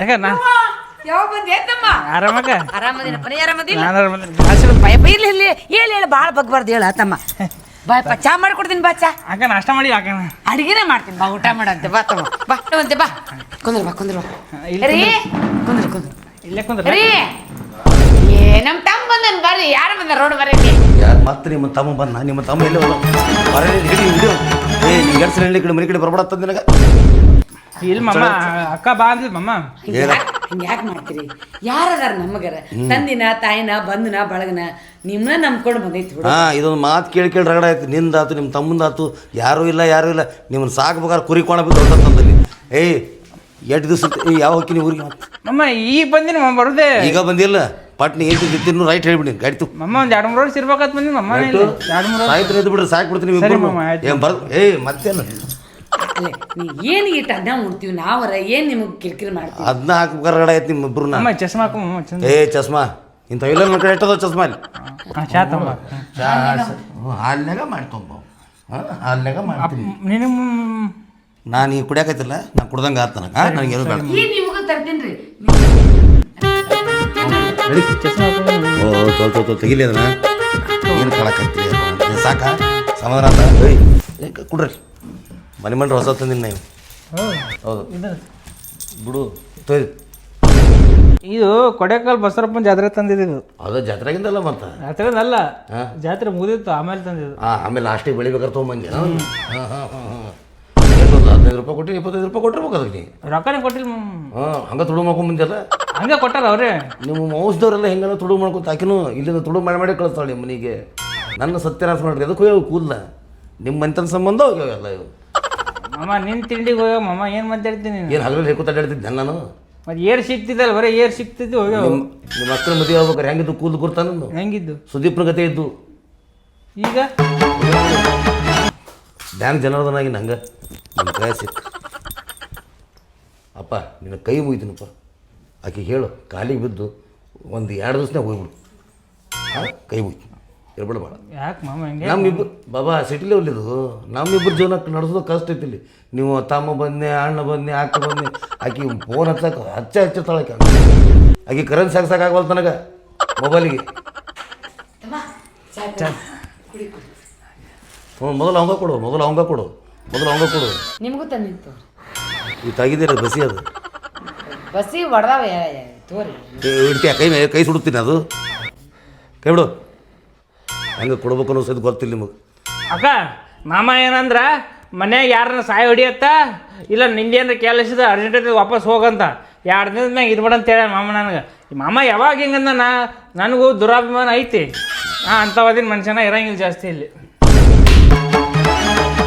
ಯಾಕ ನಾ ಯಾವ ಬಂದಿ? ತಮ್ಮ ಆರಾಮಕ್ಕ ಆರಾಮದಿನಪ್ಪ ನೀ ಆರಾಮದಿಲ್ಲ? ನಾನು ಆರಾಮದೀನಿ. ಅಸಲು ಭಯ ಇಲ್ಲ ಇಲ್ಲಿ ಹೇಳಿ ಹೇಳಿ ಭಾಳ ಬಗ್ಬಾರ್ದು ಹೇಳ ತಮ್ಮ ಬಾಯಪ್ಪ ಚಾ ಮಾಡ್ಕೊಡ್ತೀನಿ ಬಾ ಚಾ. ಅಕ್ಕ ನಾಷ್ಟ ಮಾಡಿ ಅಕ್ಕ. ಅಡಿಗೆನೇ ಮಾಡ್ತೀನಿ. ಬಾ ಊಟ ಮಾಡಂತೆ ಬಾ ತಮ್ಮ ಬಾ ಅಂತೆ ಬಾ. ಕುಂದ್ರ ಬಾ ಕುಂದ್ರ ರೀ ಕುಂದ್ರ ಕುಂದ್ರ. ಇಲ್ಲೇ ಕುಂದ್ರ. ರೀ. ಏ ನಮ್ಮ ತಮ್ಮ ಬಂದನ್ ಬರ್ರಿ. ಯಾರು ಬಂದ ರೋಡ್ ಬರ್ರಿ ಯಾರು ಮತ್ತೆ ನಿಮ್ಮ ತಮ್ಮ ಬಂದ? ನಿಮ್ಮ ತಮ್ಮ ಎಲ್ಲಿ ಬರೀ ಹಿಡಿ ಹಿಡಿಯೋ ಏ ನೀ ಎರಡು ಸಲ ಈ ಕಡೆ ಮನೆ ಕಡೆ ಬರ್ಬೇಡ ಅಂತಂದ್ ನಿನಗೆ. ಇಲ್ಲಿ ಮಮ್ಮ ಅಕ್ಕ ಬಾ ಅಂದ್ಲಿ ಮಮ್ಮ. ಏನ ಯಾಕೆ ಮಾಡ್ತೀರಿ? ಯಾರದಾರ ನಮಗರ? ತಂದಿನ ತಾಯಿನ ಬಂದನ ಬಳಗನ ನಿಮ್ಮನ್ನ ನಂಬ್ಕೊಂಡು ಬಂದೈತಿ ಹಾ ಹಾಂ ಇದೊಂದು ಮಾತು ಕೇಳಿ ಕೇಳಿ ರಗಡ ಆಯ್ತು. ನಿಂದಾತು ನಿಮ್ಮ ತಮ್ಮಂದಾತು ಯಾರೂ ಇಲ್ಲ ಯಾರೂ ಇಲ್ಲ. ನಿಮ್ಮನ್ನ ಸಾಕ್ಬೇಕಾದ್ರೆ ಕುರಿ ಕೋಣ ಬಿದ್ದು ಏಯ್ ಎಟ್ ದಿವಸ ಯಾವ ಯಾವ ಹೋಗ್ತೀನಿ ಊರಿಗೆ? ಮತ್ತೆ ಮಮ್ಮ ಈಗ ಬಂದಿನಿ ಮಮ್ಮ ಬರುದೇ. ಈಗ ಬಂದಿಲ್ಲ. ಪಟ್ನಿ ಏನು ತಿನ್ನು ರೈಟ್ ಹೇಳ್ಬಿಡಿ ಗಾಡಿ ತು ಮಮ್ಮ ಒಂದ್ ಎರಡು ಮೂರು ರೋಡ್ ಇರ್ಬೇಕಂತ ಬಂದಿನಿ ಮಮ್ಮ ಎರಡು ಮೂರು ಸಾಯ್ತು ಎದ್ದು ಬಿಡ್ರಿ ಸಾಕು ಬಿಡ್ತೀನಿ ಸರಿ ಇಬ್ಬರು ಮಾಮ, ಆಯ್ತು. ಏನು ಬರ್ ಏಯ್ ಮತ್ತೇನು? ಅಲ್ಲೇ ನೀ ಏನು ಇಟ್ಟು ಅನ್ನ ಉಣ್ತೀವಿ? ನಾವರ ಏನು ನಿಮಗೆ ಕಿರಿಕಿರಿ ಮಾಡ್ತೀವಿ? ಅದನ್ನ ಹಾಕ್ಬೇಕಾರೆ ಆಯ್ತು ನಿಮ್ಮ ಇಬ್ಬರು ನಮ್ಮ ಚಸ್ಮಾ ಹಾಕು ಚಂದ. ಏ ಚಸ್ಮಾ. ಇಂಥ ಇಲ್ಲ ನನ್ನ ಕಡೆ ಎಷ್ಟದ ಚಸ್ಮಾ ಇಲ್ಲಿ ಹಾ, ಚಾ ತಮ್ಮ ಹಾಲ್ನಾಗ ಮಾಡ್ಕೊಂಬ ಹಾಲ್ನಾಗ ಮಾಡ್ತೀನಿ. ನೀನು ನಾನು ಈಗ ಕುಡಿಯಾಕೈತಿಲ್ಲ ನಾ ಕುಡ್ದಂಗೆ ಆತ ನನಗೆ. ನನಗೆ ಏನು ಬೇಡ. ಈ ನಿಮಗೆ ತರ್ತೀನಿ ರೀ ಚಸ್ಮಾ ಹಾಕು ಓ ತೋ ತೋ ತೋ ತೆಗಿಲಿ ಅದನ್ನ. ಏನು ಕಳಕತ್ತಿ ಸಾಕ? ಸಮಾಧಾನ ಕುಡ್ರಿ. ಮನೆ ಮಂಡ್ರಿ ಹೊಸ ತಂದಿನಿ ನೀವು. ಹೌದು. ಬಿಡು. ತೋರಿ ಇದು ಕೊಡೆಕಾಲ್ ಬಸರಪ್ಪನ ಜಾತ್ರೆ ತಂದಿದ್ದು ಅದು ಜಾತ್ರೆಗಿಂದಲ್ಲ ಮತ್ತೆ? ಜಾತ್ರೆ ಅಲ್ಲ ಹಾ. ಜಾತ್ರೆ ಮುಗಿದಿತ್ತು ಆಮೇಲೆ ತಂದಿದ್ದು. ಹಾಂ ಆಮೇಲೆ ಲಾಸ್ಟಿಗೆ ಬೆಳಿಬೇಕಾದ್ರೆ ತೊಗೊಂಬಂದೆ. ಹಾಂ ಹಾಂ ಹಾಂ ಹಾಂ ಹದಿನೈದು ರೂಪಾಯಿ ಕೊಟ್ಟು ಇಪ್ಪತ್ತೈದು ರೂಪಾಯಿ ಕೊಟ್ಟಿರ್ಬೇಕು ಅದಕ್ಕೆ. ನೀ ರೊಕ್ಕನೇ ಕೊಟ್ಟಿಲ್ಲ. ಹಾಂ ಹಂಗೆ ತುಡು ಮಾಡ್ಕೊಂಬಂದಿಲ್ಲ ಹಂಗೆ ಕೊಟ್ಟಾರ ಅವರೇ. ನಿಮ್ಮ ಮೌಸ್ದವರೆಲ್ಲ ಹೆಂಗೆಲ್ಲ ತುಡು ಮಾಡ್ಕೊತ ಆಕಿನೂ ಇಲ್ಲಿಂದ ತುಡು ಮಾಡಿ ಮಾಡಿ ಕಳಿಸ್ತಾಳೆ ನಿಮ್ಮ ಮನೆಗೆ ನನ್ನ ಸತ್ಯನಾಶ ಮಾಡ್ರಿ ಅದಕ್ಕೂ ಕೂದಲ. ನಿಮ್ಮ ಮನೆತನ ಸಂಬಂಧ ಹೋಗ್ಯಾವೆಲ್ಲ ಇವು. ಮಮ್ಮ ನಿನ್ ತಿಂಡಿಗೆ ಹೋಗ್ಯಾವ ಮಮ್ಮ ಏನ್ ಮಾತಾಡ್ತೀನಿ ನೀನು? ಏನು ಹಗಲಲ್ಲಿ ಹೇಗೆ ಕೂತಾಡ್ತಿದ್ದೆ ನಾನು ಮತ್ತೆ ಏರ್ ಸಿಕ್ತಿದ್ದಲ್ಲ ಬರೀ ಏರ್ ಸಿಕ್ತಿದ್ದು ಹೋಗ್ಯಾವ ನಿಮ್ಮ ನಿಮ್ಮ ಅಕ್ಕನ ಮದುವೆ ಆಗ್ಬೇಕಾರೆ ಹೆಂಗಿದ್ದು? ಕೂದಲು ಗುರ್ತಾನಂದು ಹೆಂಗಿದ್ದು? ಸುದೀಪ್ನ ಗತೆ ಇದ್ದು. ಈಗ? ಬ್ಯಾಂಕ್ ಜನಾರ್ದನಾಗಿ ನಂಗೆ ನಿಮ್ಮ ಕೈ ಸಿಕ್ಕ ಅಪ್ಪ ನಿನ್ನ ಕೈ ಮುಗಿತೀನಪ್ಪ. ಆಕೆ ಹೇಳು ಕಾಲಿಗೆ ಬಿದ್ದು ಒಂದು ಎರಡು ದಿವಸನೇ ಹೋಗ್ಬಿಡು. ಹಾಂ ಕೈ ಮುಗಿತು. ಇರ್ಬೇಡ ಬೇಡ ಯಾಕೆ ಮಾಮ ಹೆಂಗೆ? ನಮ್ಮಿಬ್ಬರು ಬಾಬಾ ಸಿಟಿಲಿ ಒಳ್ಳೆದು ನಮ್ಮಿಬ್ಬರು ಜೀವನ ನಡೆಸೋದು ಕಷ್ಟ ಐತಿ ಇಲ್ಲಿ ನೀವು ತಮ್ಮ ಬಂದೆ ಅಣ್ಣ ಬಂದೆ ಅಕ್ಕ ಬಂದೆ ಆಕಿ ಫೋನ್ ಹಚ್ಚಾಕ ಹಚ್ಚ ಹಚ್ಚಿರ್ತಾಳೆ ಆಕೆ ಆಕೆ ಕರೆನ್ಸಿ ಹಾಕ್ಸಕ್ಕಾಗಲ್ಲ ನನಗೆ ಮೊಬೈಲಿಗೆ ತಮ್ಮ ಚಾ ಕುಡಿ. ಕುಡಿ ಹ್ಞೂ ಮೊದಲು ಅವಂಗ ಕೊಡು ಮೊದಲು ಅವಂಗ ಕೊಡು ಮೊದಲು ಅವಂಗ ಕೊಡು. ನಿಮಗೂ ತಂದಿತ್ತು. ಈ ತೆಗಿದಿರ ಬಸಿ ಅದು. ಬಸ್ಸಿ ಹೊಡೆದಾವ ತೋರಿ. ಏ, ಇಡ್ತೀಯ ಕೈ ಮೇ ಕೈ ಸುಡುತ್ತೀನಿ ಅದು. ಕೈ ಬಿಡು. ಹೆಂಗೆ ಕೊಡ್ಬೇಕು ಅನ್ನೋ ಸಹಿತ ಗೊತ್ತಿಲ್ಲ ನಿಮಗೆ. ಅಕ್ಕ ಮಾಮ ಏನಂದ್ರ ಮನ್ಯಾಗ ಯಾರನ್ನ ಸಾಯ ಹೊಡಿಯತ್ತ ಇಲ್ಲ ನಿಂದೇನ್ರ ಕೇಳಿಸಿದ ಅರ್ಜೆಂಟ್ ವಾಪಸ್ ಹೋಗಂತ. ಎರಡು ದಿನದ ಮ್ಯಾಗ ಇರ್ಬೇಡ ಅಂತ ಹೇಳ ಮಾಮ ನನಗೆ. ಮಾಮ ಯಾವಾಗ ಹಿಂಗಂದ ನಾ ನನಗೂ ದುರಾಭಿಮಾನ ಐತಿ. ನಾ ಅಂಥವಾದಿನ ಮನುಷ್ಯನ ಇರಂಗಿಲ್ಲ ಜಾಸ್ತಿ ಇಲ್ಲಿ.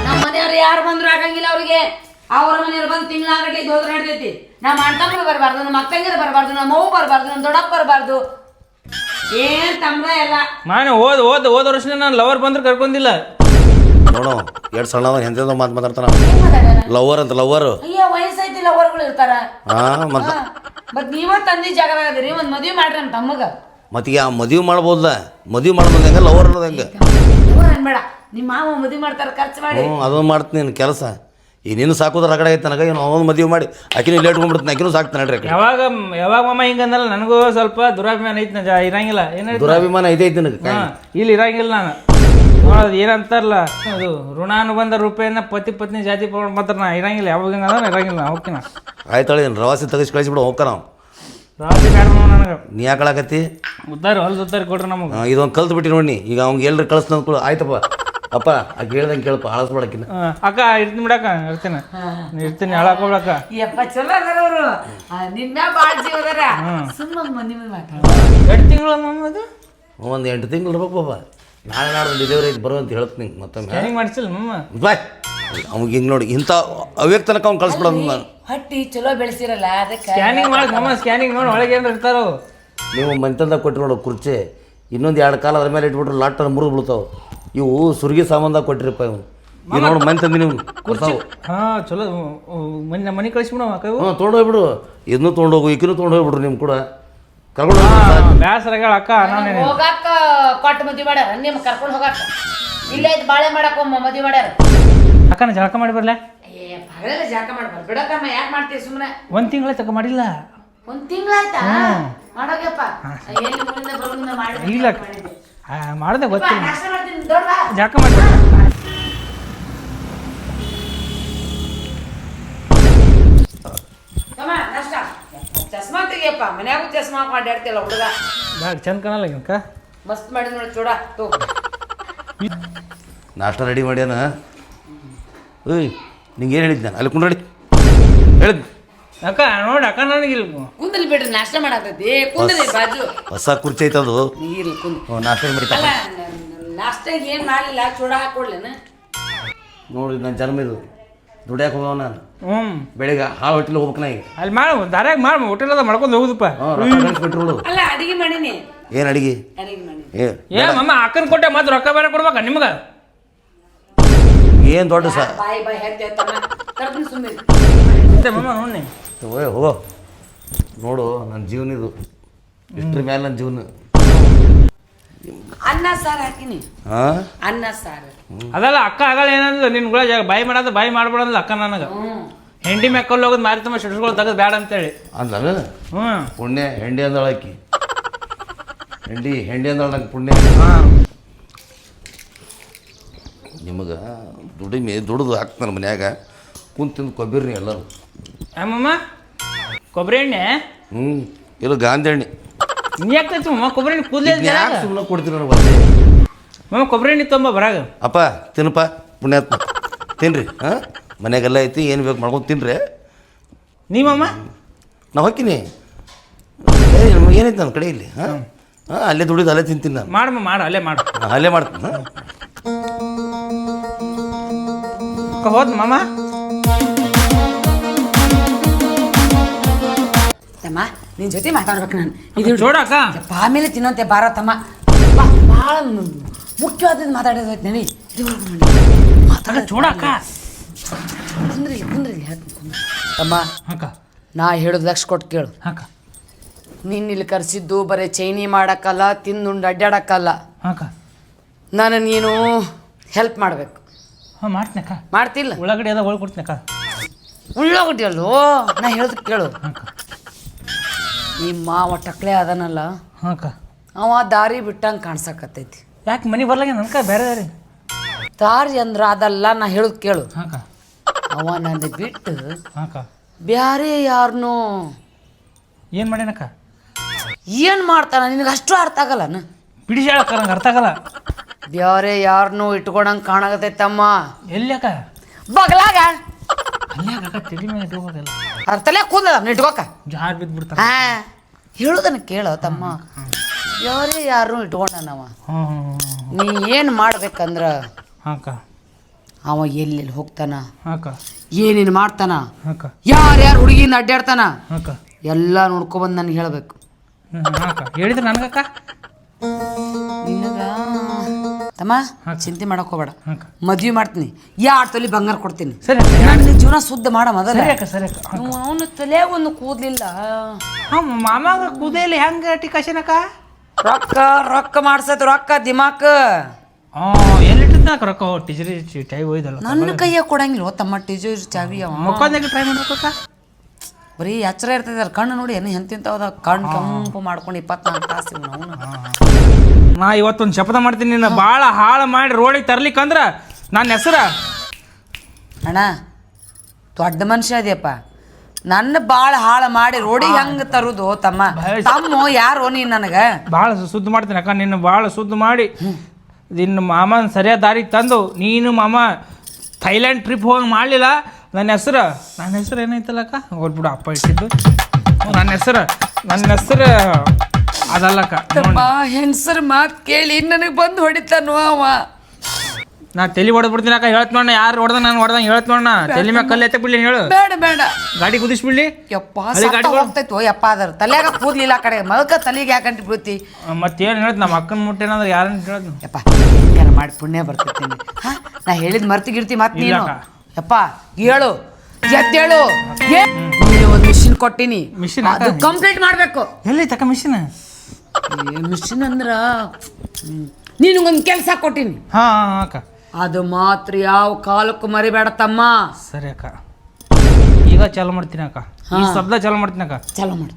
ನಮ್ಮ ಮನೆಯವ್ರು ಯಾರು ಬಂದ್ರು ಆಗಂಗಿಲ್ಲ ಅವ್ರಿಗೆ. ಅವ್ರ ಮನೆಯವ್ರು ಬಂದು ತಿಂಗಳಾಗಟ್ಲೆ ಹೋದ್ರೆ ನಡ್ದೈತಿ. ನಮ್ಮ ಅಣ್ಣ ಬರಬಾರ್ದು ನಮ್ಮ ಅಕ್ಕಂಗಿರ ಬರಬಾರ್ದು ನಮ್ಮ ಅವ್ವ ಬರಬಾರ್ದು ನಮ್ಮ ದೊಡ್ಡಪ್ಪ ಬರಬಾರ್ದು. ಏನ್ ತಮ್ಮ ಎಲ್ಲ? ಮಾನ ಓದ್ ಓದ್ ಹೋದ ವರ್ಷ ನಾನು ಲವರ್ ಬಂದ್ರೆ ಕರ್ಕೊಂಡಿಲ್ಲ ನೋಡೋ ಎರಡು ಸಣ್ಣ ಎಂತೆಂದ ಮಾತು ಮಾತಾಡ್ತಾನ. ಲವರ್ ಅಂತ ಲವರ್ ಅಯ್ಯ ವಯಸ್ಸೈತಿಲ್ಲ ಅವರುಗಳು ಇರ್ತಾರ. ಹಾಂ ಮತ್ತು ಮತ್ ನೀವ ತಂದಿ ಜಾಗದಾಗ ಅದೀರಿ ಒಂದ್ ಮದ್ವಿ ಮಾಡ್ರಿ ನಮ್ ತಮ್ಮಗ. ಮತ್ತೀಗ ಆ ಮದುವೆ ಮಾಡ್ಬೋದಲ್ಲ? ಮದುವೆ ಮಾಡ್ಬೋದು ಹೆಂಗೆ? ಲವರ್ ಅನ್ನೋದು ಹೆಂಗೆ? ಅವ್ರ್ ಅನ್ಬೇಡ. ನಿಮ್ಮ ಮಾವ ಮದ್ವಿ ಮಾಡ್ತಾರ ಖರ್ಚು ಮಾಡಿ. ಹ್ಞೂ ಅದನ್ನು ಮಾಡ್ತೀನಿ ಕೆಲಸ. ಈಗ ನೀನು ಸಾಕೋದು ರಗಡೆ ಐತೆ ನನಗೆ ಏನು ಅವನು ಮದುವೆ ಮಾಡಿ. ಆಕಿನೂ ಲೇಟ್ ಬಂದ್ಬಿಡ್ತೀನಿ ಆಕಿನೂ ಸಾಕ್ತಾನೆ ನಡ್ರಿ ಯಾವಾಗ ಯಾವಾಗ ಮಾಮ ಹಿಂಗಂದಲ್ಲ ನನಗೂ ಸ್ವಲ್ಪ ದುರಾಭಿಮಾನ ಐತಿ ನಾ ಜಾ- ಇರಂಗಿಲ್ಲ. ಏನು ದುರಾಭಿಮಾನ ಐತೆ ಐತೆ ನನಗೆ ಹಾ, ಇಲ್ಲಿ ಇರಂಗಿಲ್ಲ ನಾನು. ನೋಡೋದು ಏನಂತಾರಲ್ಲ ಅದು ಋಣಾನುಬಂಧ ರೂಪೇನ ಪತಿ ಪತ್ನಿ ಜಾತಿ ಪ್ರಮಾಣ ಮಾತ್ರ ನಾ ಇರಂಗಿಲ್ಲ. ಯಾವಾಗ ಹಿಂಗಂದ್ರೆ ಇರಂಗಿಲ್ಲ ನಾ ಆಯ್ತು ಆಯ್ತಾಳೆ ರವಾಸಿ ತೆಗಿಸಿ ಕಳಿಸ್ಬಿಡು ಹೋಗ್ಕ ನಾವು ರವಾಸಿ ಮಾಮ ನನಗೆ. ನೀ ಯಾಕಳಾಕತ್ತಿ ಉದ್ದಾರ ಹೊಲ್ದ ಉದ್ದಾರ ಕೊಡ್ರಿ ನಮಗೆ. ಇದೊಂದು ಕಲ್ತು ಬಿಟ್ಟಿ ನೋಡಿ ಈಗ ಅವ್ನಿಗೆ ಎಲ್ರು ಕಳಿಸ್ತು ಅಂದ್ಕೊಳ್ಳು ಆಯ್ತಪ್ಪ. ಅಪ್ಪ ಆ ಹೇಳ್ದಂಗೆ ಕೇಳಪ್ಪ ಆಳಿಸ್ಬೇಡಕ್ಕಿನ ಅಕ್ಕ ಇರ್ತೀನಿ ಬಿಡಕ್ಕ ಇರ್ತೀನಿ. ಇರ್ತೀನಿ ಹಾಳಾಕೋಬಿಡಕ್ಕ ಯಪ್ಪ ಚಲೋ ಅದಾರ ಅವರು. ನಿನ್ನ ಬಾಳ ಜೀವ ಅದಾರ. ಸುಮ್ಮನೆ ಮಾತಾಡ. ಎರಡು ತಿಂಗಳು ಅದು ಒಂದು ಎಂಟು ತಿಂಗಳು ಇರ್ಬೇಕು ಬಾಬಾ ನಾಳೆ ನಾಡ್ದು ಡೆಲಿವರಿ ಬರು ಬರೋ ಅಂತ ಹೇಳ್ತೀನಿ ಮತ್ತೊಮ್ಮೆ ಸ್ಕ್ಯಾನಿಂಗ್ ಮಾಡಿಸಿಲ್ಲ ಮಮ್ಮ ಬಾಯ್ ಅವ್ನಿಗೆ ಹಿಂಗೆ ನೋಡಿ ಇಂಥ ಅವ್ಯಕ್ ತನಕ ಅವ್ನು ಕಳಿಸ್ಬಿಡೋದು ನಾನು ಹೊಟ್ಟಿ ಚಲೋ ಬೆಳೆಸಿರಲ್ಲ ಅದಕ್ಕೆ ಸ್ಕ್ಯಾನಿಂಗ್ ಮಾಡಿ ಮಮ್ಮ ಸ್ಕ್ಯಾನಿಂಗ್ ನೋಡಿ ಒಳಗೆ ಏನು ಇರ್ತಾರೋ. ನೀವು ಮಂತಂದಾಗ ಕೊಟ್ಟು ನೋಡೋ ಕುರ್ಚಿ. ಇನ್ನೊಂದು ಎರಡು ಕಾಲ ಅದ್ರ ಮೇಲೆ ಇಟ್ಬಿಟ್ರೆ ಲಾಟ್ ಮುರಿದು ಬೀಳ್ತಾವೆ ಇವು ಸುರ್ಗಿ ಸಂಬಂಧ ಕೊಟ್ಟಿರಪ್ಪ ಇವು. ಇವ್ ನೋಡು ಮನೆ ತಂದಿ ನೀವು ಕೊಡ್ತಾವು ಹಾ ಚಲೋ. ಮನೆ ಮನೆ ಕಳಿಸ್ಬಿಡವ ಅಕ್ಕ ಹಾಂ ಹ್ಞೂ ತೊಗೊಂಡು ಹೋಗ್ಬಿಡು. ಇದನ್ನು ತೊಗೊಂಡು ಹೋಗು ಈಕಿನೂ ತೊಗೊಂಡು ಹೋಗ್ಬಿಡ್ರು ನಿಮ್ಮ ಕೂಡ. ಕರ್ಕೊಂಡು ಬ್ಯಾಸರ ಬ್ಯಾಸರಾಗ ಅಕ್ಕ ನಾನು ಹೋಗಾಕ ಕೊಟ್ಟು ಮದ್ವಿ ಮಾಡ್ಯಾರ ನಿಮ್ಮ ಕರ್ಕೊಂಡು ಹೋಗಾಕ. ಇಲ್ಲೇ ಐತ್ ಬಾಳೆ ಮಾಡಕ್ ಒಮ್ಮ ಮದ್ವಿ ಮಾಡ್ಯಾರ. ಅಕ್ಕನ ಜಳಕ ಮಾಡಿ ಬರ್ಲೆ? ಏ ಪಗಲೆಲ್ಲ ಜಾಕ ಮಾಡ್ಬಾರ್ದು ಬಿಡಕ್ಕಮ್ಮ ಯಾಕೆ ಮಾಡ್ತೀವಿ ಸುಮ್ಮನೆ ಒಂದು ತಿಂಗಳ ತಕ ಮಾಡಿಲ್ಲ. ಒಂದ್ ತಿಂಗಳಾಯ್ತಾ ಮಾಡೋಗಪ್ಪ. ಎಲ್ಲಿ ಊರಿಂದ ಬರೋದ್ರಿಂದ ಮಾಡಿ ಇಲ್ಲ. ಆ, ಮಾಡ್ದೆ ಗೊತ್ತಿಲ್ಲ. ಜಾಕ ಮಾಡಿ ಚಸ್ಮಾ ತೆಗಿಯಪ್ಪ ಮನ್ಯಾಗೂ ಚಸ್ಮಾ ಅಡ್ಡಾಡ್ತಿಲ್ಲ ಹುಡುಗ. ಚಂದ ಕಾಣಲ್ಲ ಮಸ್ತ್ ಮಾಡಿ ನೋಡಿ ಚೂಡ ತೋ ನಾಷ್ಟ ರೆಡಿ ಮಾಡ್ಯಾನ? ಏನ್ ನಿಂಗೆ ಏನು ಹೇಳಿದ್ದೆ ಅಲ್ಲಿ ಕುಂಡ್ರಡಿ. ಹೇಳಿದ್ ಅಕ್ಕ ನೋಡಿ ಅಕ್ಕ ನನಗಿಲ್ಲ. ಕುಂದಲಿ ಬಿಡ್ರಿ ನಾಷ್ಟ ಮಾಡತೈತಿ ಕುಂದಲಿ ಬಾಜು. ಹೊಸ ಕುರ್ಚಿ ಐತ ಅದು? ನೀರು ಕುಂದ ನಾಷ್ಟ ಮಾಡಿತ ನಾಷ್ಟ ಏನ್ ಮಾಡಲಿಲ್ಲ ಚೂಡ ಹಾಕೊಡ್ಲೇನ? ನೋಡಿ ನನ್ನ ಜನ್ಮ ಇದು. ದುಡ್ಯಾಕೆ ಹೋಗವ ನಾನು. ಹ್ಞೂ ಬೆಳಿಗ್ಗೆ ಹಾಳು ಹೋಟೆಲ್ ಹೋಗ್ಬೇಕು ನಾ ಈಗ ಅಲ್ಲಿ ಮಾಡು ದಾರ್ಯಾಗ ಮಾಡು ಹೋಟೆಲ್ ಅದ ಮಾಡ್ಕೊಂಡು ಹೋಗುದಪ್ಪ. ಬಿಟ್ಟು ರೊಕ್ಕ ಅಲ್ಲ ಅಡಿಗೆ ಮಾಡೀನಿ. ಏನು ಅಡಿಗೆ? ಏ ಏ ಮಮ್ಮ ಅಕ್ಕನ ಕೊಟ್ಟೆ ಮತ್ತೆ ರೊಕ್ಕ ಬೇರೆ ಕೊಡ್ಬೇಕ ನಿಮ್ಗೆ? ಏನು ದೊಡ್ಡ ಸರ್ ಬಾಯ್ ಬಾಯ್ ಹೇಳ್ತೇವೆ ಮಮ್ಮ ನೋಡಿ ಓಯ್ ಹೋಗೋ ನೋಡು ನನ್ನ ಜೀವನ ಇದು. ಇಷ್ಟ್ರ ಮೇಲೆ ನನ್ನ ಜೀವನ. ಅನ್ನ ಸಾರು ಹಾಕಿನಿ. ಹಾಂ ಅನ್ನ ಸಾರು. ಅದಲ್ಲ ಅಕ್ಕ ಆಗಲ್ಲ ಏನಂದ್ರೆ ನಿನ್ಗಳ ಜಾಗ ಬಾಯಿ ಮಾಡೋದು ಬಾಯಿ ಮಾಡ್ಬಿಡಂದ್ಲ ಅಕ್ಕ ನನಗೆ. ಹೆಂಡಿ ಮೆಕ್ಕಲ್ಲಿ ಹೋಗೋದು ಮಾರಿ ತಮ್ಮ ಶಿಡ್ಸ್ಗಳು ತೆಗೆದು ಬೇಡ ಅಂತೇಳಿ. ಹೇಳಿ ಹ್ಞೂ ಪುಣ್ಯ ಹೆಂಡಿ ಅಂದಳ ಆಕಿ. ಹೆಂಡಿ ಹೆಂಡಿ ಅಂದಳ ನಂಗೆ ಪುಣ್ಯ. ಹಾಂ. ನಿಮಗೆ ದುಡಿಮೆ ದುಡಿದು ಹಾಕ್ತಾನೆ ಮನ್ಯಾಗ. ಕುಂತಿಂದು ಕೊಬ್ಬಿರಿ ಎಲ್ಲರೂ. ಮಮ್ಮ ಕೊಬ್ಬರಿ ಎಣ್ಣೆ? ಹ್ಞೂ ಇಲ್ಲ ಗಾಂಧಿ ಎಣ್ಣೆ ನೀ ಯಾಕೆ ಮಮ್ಮ ಕೊಬ್ಬರಿ ಎಣ್ಣೆ ಕೂದಲೇ ಯಾಕೆ ಸುಮ್ಮನೆ ಕೊಡ್ತೀನಿ ನನಗೆ ಒಂದೇ ಮಮ್ಮ ಕೊಬ್ಬರಿ ಎಣ್ಣೆ ತೊಂಬ ಬರಾಗ. ಅಪ್ಪ ತಿನ್ನಪ್ಪ ಪುಣ್ಯಾತ್ಮ ತಿನ್ರಿ ಹಾಂ? ಮನ್ಯಾಗೆಲ್ಲ ಐತಿ ಏನು ಬೇಕು ಮಾಡ್ಕೊಂಡು ತಿನ್ರಿ. ನೀವಮ್ಮ? ನಾ ಹೋಗ್ತೀನಿ ಏನೈತೆ ನನ್ನ ಕಡೆ ಇಲ್ಲಿ ಹಾಂ? ಹಾಂ ಅಲ್ಲೇ ದುಡಿದು ಅಲ್ಲೇ ತಿಂತೀನಿ ನಾನು. ಮಾಡಮ್ಮ ಮಾಡು ಅಲ್ಲೇ ಮಾಡು. ಅಲ್ಲೇ ಮಾಡ್ತೀನಿ ಹಾಂ? ಹೋದ್ ಮಮ್ಮ ತಮ್ಮ ನಿನ್ನ ಜೊತೆ ಮಾತಾಡ್ಬೇಕು ನಾನು. ಇದು ನೋಡಕ್ಕ ಯಪ್ಪ, ಆಮೇಲೆ ತಿನ್ನೋಂತೆ ಬಾರ ತಮ್ಮ. ಭಾಳ ಮುಖ್ಯವಾದದ್ದು ಮಾತಾಡೋದೈತೆ ನಡಿ. ಮಾತಾಡ. ನೋಡಕ್ಕ ಕುಂದ್ರಿ ಕುಂದ್ರಿ ಹೇಳ್ತೀನಿ ಕುಂದ್ರಿ. ತಮ್ಮ ಅಕ್ಕ. ನಾ ಹೇಳೋದು ಲಕ್ಷ ಕೊಟ್ಟು ಕೇಳು. ಅಕ್ಕ. ನೀನು ಇಲ್ಲಿ ಕರೆಸಿದ್ದು ಬರೀ ಚೈನಿ ಮಾಡಕ್ಕಲ್ಲ ತಿಂದುಂಡು ಅಡ್ಡಾಡಕ್ಕಲ್ಲ. ಅಕ್ಕ. ನಾನು ನೀನು ಹೆಲ್ಪ್ ಮಾಡಬೇಕು. ಹಾಂ ಮಾಡ್ತೀನಿ ಅಕ್ಕ. ಮಾಡ್ತಿಲ್ಲ? ಉಳ್ಳಾಗಡ್ಡಿ ಅದ ಒಳಗೆ ಕೊಡ್ತೀನಿ ಅಕ್ಕ. ಉಳ್ಳೋಗಡ್ಡಿ ಅಲ್ಲೋ? ನಾ ಹೇಳೋದು ಕೇಳು. ಅಕ್ಕ. ಈ ಮಾವ ಟಕ್ಲೆ ಅದನಲ್ಲ. ಹಾಂ ಅಕ್ಕ. ಅವ ದಾರಿ ಬಿಟ್ಟಂಗೆ ಕಾಣ್ಸಕತ್ತೈತಿ. ಯಾಕೆ ಮನೆ ಬರ್ಲಾಗೆ ನನ್ಕ? ಬೇರೆ ದಾರಿ. ದಾರಿ ಅಂದ್ರ ಅದಲ್ಲ ನಾ ಹೇಳೋದು ಕೇಳು. ಹಾಂ ಅಕ್ಕ. ಅವ ನನ್ನ ಬಿಟ್ಟು ಹಾಂ ಅಕ್ಕ. ಬ್ಯಾರೆ ಯಾರನು. ಏನು ಮಾಡ್ಯಾನಕ್ಕ ಏನು ಮಾಡ್ತಾನ? ನಿನಗೆ ಅಷ್ಟು ಅರ್ಥ ಆಗಲ್ಲನ ಬಿಡಿಸಿ ಹೇಳಕ್ಕ ನಂಗೆ ಅರ್ಥ ಆಗಲ್ಲ. ಬ್ಯಾರೆ ಯಾರನ್ನೂ ಇಟ್ಕೊಳಂಗೆ ಕಾಣಕತ್ತೈತಮ್ಮ. ಎಲ್ಲಿ ಅಕ್ಕ? ಬಗ್ಲಾಗ. ಅಲ್ಲೇ ಅಕ್ಕ ತಲೆ ಮೇಲೆ ಇಟ್ಕೋಬೇಕಲ್ಲ ಅರ್ಥಲೇ ಕೂದಲ ಇಟ್ಕೋಕ? ಜಾರ್ ಬಿದ್ದು ಬಿಡ್ತಾನೆ ಹಾ. ಹೇಳುದನ್ನ ಕೇಳೋ ತಮ್ಮ. ಯಾರೇ ಯಾರು ಇಟ್ಕೊಂಡನವ ಹ್ಞೂ ಹ್ಞೂ ನೀ ಏನು ಮಾಡ್ಬೇಕಂದ್ರ? ಹಾಂ ಅಕ್ಕ ಅವ ಎಲ್ಲೆಲ್ಲಿ ಹೋಗ್ತಾನ? ಹಾಕ. ಏನೇನು ಮಾಡ್ತಾನ? ಹಾಂ ಯಾರು ಯಾರ್ಯಾರು ಹುಡುಗಿನ ಅಡ್ಡಾಡ್ತಾನ? ಹಾಕ. ಎಲ್ಲ ನೋಡ್ಕೊಬಂದು ನನಗೆ ಹೇಳ್ಬೇಕು. ಹಾಕ. ಹೇಳಿದ್ರೆ ನನಗಕ್ಕ? ನಿನಗ? ತಮ್ಮ? ಚಿಂತೆ ಮಾಡಕ್ ಹೋಗ್ಬೇಡ. ಮದ್ವೆ ಮಾಡ್ತೀನಿ. ಯಾರ್ ತೊಲಿ ಬಂಗಾರ ಕೊಡ್ತೀನಿ. ಸರಿ ನನ್ನ ಜೀವನ ಶುದ್ಧ ಮಾಡ ಮೊದಲ. ಸರಿ ಅಕ್ಕ ಸರಿ ಅಕ್ಕ. ಅವನು ತಲೆಯಾಗ ಒಂದು ಕೂದ್ಲಿಲ್ಲ. ಹಾಂ ಮಾಮಾಗ ಕೂದಲಿ ಹೆಂಗೆ ಟಿಕಾಶನಕ ರೊಕ್ಕ ರೊಕ್ಕ ಮಾಡ್ಸತ್ ರೊಕ್ಕ ದಿಮಾಕ್. ಹಾಂ ಎಲ್ಲಿಟ್ಟಿದ್ನಾಕ ರೊಕ್ಕ? ಟೀಚರಿ ಟೈ ಒಯ್ದಲ್ಲ ನನ್ನ ಕೈಯಾಗ ಕೊಡಂಗಿಲ್ಲ ತಮ್ಮ ಟೀಚರ್ ಚಾವಿ ಅವ? ಮುಖಂದಾಗೆ ಟ್ರೈ ಮಾಡ್ಬೇಕಕ್ಕ ಬರೀ ಎಚ್ಚರ ಇರ್ತದ ಕಣ್ಣು ನೋಡಿ ಏನು ಎಂತಿಂತವದ ಕಣ್ಣು ಕಂಪು ಮಾಡ್ಕೊಂಡು ಇಪ್ಪತ್ನಾಲ್ಕು ತಾಸು ನಾವು ನಾ ಇವತ್ತೊಂದು ಶಪಥ ಮಾಡ್ತೀನಿ ನಿನ್ನ ಭಾಳ ಹಾಳು ಮಾಡಿ ರೋಡಿಗೆ ತರ್ಲಿಕ್ಕಂದ್ರ ನನ್ನ ಹೆಸರ. ಅಣ್ಣ ದೊಡ್ಡ ಮನುಷ್ಯ ಅದೆಯಪ್ಪ. ನನ್ನ ಭಾಳ ಹಾಳು ಮಾಡಿ ರೋಡಿಗೆ ಹೆಂಗೆ ತರುದು ತಮ್ಮ? ತಮ್ಮ ಯಾರು ನೀ ನನಗೆ? ಭಾಳ ಸುದ್ದಿ ಮಾಡ್ತೀನಿ ಅಕ್ಕ ನಿನ್ನ ಭಾಳ ಸುದ್ದಿ ಮಾಡಿ. ನಿನ್ನ ಮಾಮನ ಸರಿಯಾದ ದಾರಿಗೆ ತಂದು ನೀನು ಮಾಮ ಥೈಲ್ಯಾಂಡ್ ಟ್ರಿಪ್ ಹೋಗಿ ಮಾಡಲಿಲ್ಲ. ನನ್ನ ಹೆಸರು ನನ್ನ ಹೆಸರು ಏನೈತಲ್ಲಕ್ಕ ಹೋಗ್ಬಿಡು ಅಪ್ಪ ಇಟ್ಟಿದ್ದು. ನನ್ನ ಹೆಸರು ನನ್ನ ಹೆಸರು ಅದಲ್ಲಕ್ಕ ತಮ್ಮ ಹೆಂಗಸರ ಮಾತು ಕೇಳಿ ನನಗೆ ಬಂದು ಹೊಡಿತಾನು ಅವ. ನಾ ತಲೆ ಹೊಡೆದ್ಬಿಡ್ತೀನಿ ಅಕ್ಕ ಹೇಳ್ತ ನೋಡ ಯಾರು ಹೊಡೆದ ನಾನು ಹೊಡೆದಂಗೆ ಹೇಳ್ತ ನೋಡ ತಲೆ ಮ್ಯಾಗ ಕಲ್ಲು ಎತ್ತ ಬಿಡ್ಲಿ ಹೇಳು. ಬೇಡ ಬೇಡ. ಗಾಡಿ ಕುದಿಸ್ಬಿಡ್ಲಿ. ಯಪ್ಪ ಸತ್ತ ಗಾಡಿಗಳು? ಹೋಗ್ತೈತೋ ಯಪ್ಪ ಅದ್ರ ತಲೆಯಾಗ ಕೂದ್ಲಿಲ್ಲ ಆ ಕಡೆ. ಮಲ್ಕ ತಲೆಗೆ ಯಾಕಂತ ಬೀಳ್ತಿ ಮತ್ತೇನು ಹೇಳ್ತ ನಮ್ಮ ಅಕ್ಕನ ಮುಟ್ಟೇನಂದ್ರೆ ಯಾರನ್ನ ಹೇಳೋದು ಯಪ್ಪ ಏನು ಮಾಡಿ ಪುಣ್ಯ ಬರ್ತೈತಿ ಹಾ ನಾ ಹೇಳಿದ ಮರ್ತಿ ಗಿರ್ತಿ ಮತ್ತೆ ನೀನು. ಯಪ್ಪ ಹೇಳು ಎದ್ದೇಳು. ಒಂದು ಮಿಷಿನ್ ಕೊಟ್ಟಿನಿ. ಮಿಷಿನ್ ಅದು ಕಂಪ್ಲೀಟ್ ಮಾಡಬೇಕು. ಎಲ್ಲಿ ತಕ್ಕ ಮಿಷಿನ್ ಮಿಷಿನ್ ಅಂದ್ರ ಒಂದು ಕೆಲಸ ಕೊಟ್ಟಿನಿ. ಹಾಂ ಹಾಂ ಅಕ್ಕ. ಅದು ಮಾತ್ರ ಯಾವ ಕಾಲಕ್ಕೂ ಮರಿಬೇಡ ತಮ್ಮ. ಸರಿ ಅಕ್ಕ. ಈಗ ಚಾಲು ಮಾಡ್ತೀನಿ ಅಕ್ಕ. ಈ ಶಬ್ದ ಚಾಲು ಮಾಡ್ತೀನಕ್ಕ ಚಲೋ ಮಾಡು.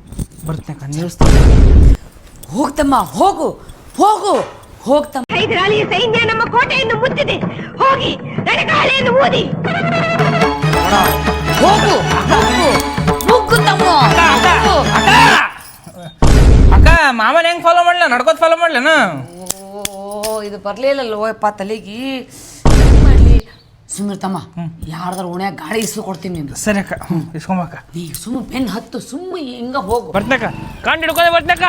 ಬರ್ತೀನಕ್ಕ ನೀವು ಹೋಗ್ತಮ್ಮ ಹೋಗು ಹೋಗು ಹೋಗ್ತಮ್ಮ ಹೈದರಾಲಿಯ ಸೈನ್ಯ ನಮ್ಮ ಕೋಟೆಯನ್ನು ಮುತ್ತಿದೆ ಹೋಗಿ ರಣಗಾಳೆಯನ್ನು ಊದಿ. ಹೋಗು ಹೋಗು ಹೋಗು ತಮ್ಮ. ಮಾಮನ ಹೆಂಗ್ ಫಾಲೋ ಮಾಡ್ಲ? ನಡ್ಕೋತ ಫಾಲೋ ಮಾಡ್ಲೇನ ಓ ಇದು ಬರ್ಲಿಲ್ಲಲ್ವಪ್ಪ ತಲೆಗೆ. ತಲೆಗಿ ಮಾಡ್ಲಿ. ಸುಮ್ಮನೆ ತಮ್ಮ. ಯಾರ್ದಾರ ಓಣ್ಯಾಗ ಗಾಳಿ ಇಸ್ಲು ಕೊಡ್ತೀನಿ ನೀನು ಸರಿ ಅಕ್ಕ. ಹ್ಞೂ ಇಸ್ಕೊಂಬಕ್ಕ ನೀ ಸುಮ್ಮ ಬೆನ್ ಹತ್ತು ಸುಮ್ಮ ಹಿಂಗ ಹೋಗು. ಬರ್ತಕ್ಕ ಕಂಡು ಹಿಡ್ಕೊಂಡೆ ಬರ್ತೀನಕ್ಕ.